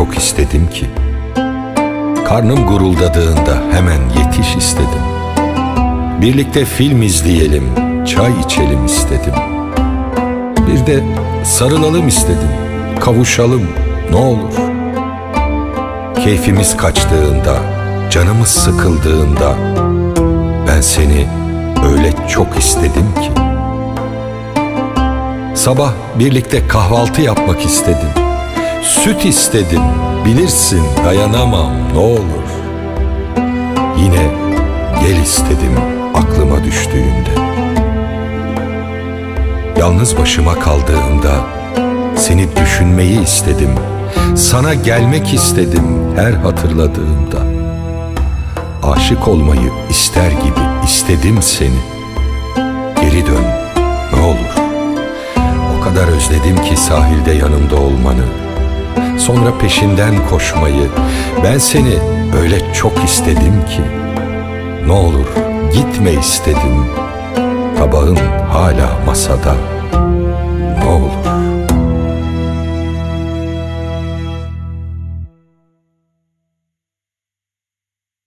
çok istedim ki. Karnım guruldadığında hemen yetiş istedim. Birlikte film izleyelim, çay içelim istedim. Bir de sarılalım istedim, kavuşalım ne olur. Keyfimiz kaçtığında, canımız sıkıldığında Ben seni öyle çok istedim ki. Sabah birlikte kahvaltı yapmak istedim Süt istedim, bilirsin dayanamam ne olur. Yine gel istedim aklıma düştüğünde. Yalnız başıma kaldığımda seni düşünmeyi istedim. Sana gelmek istedim her hatırladığımda. Aşık olmayı ister gibi istedim seni. Geri dön ne olur. O kadar özledim ki sahilde yanımda olmanı Sonra peşinden koşmayı. Ben seni öyle çok istedim ki. Ne olur gitme istedim. Tabağın hala masada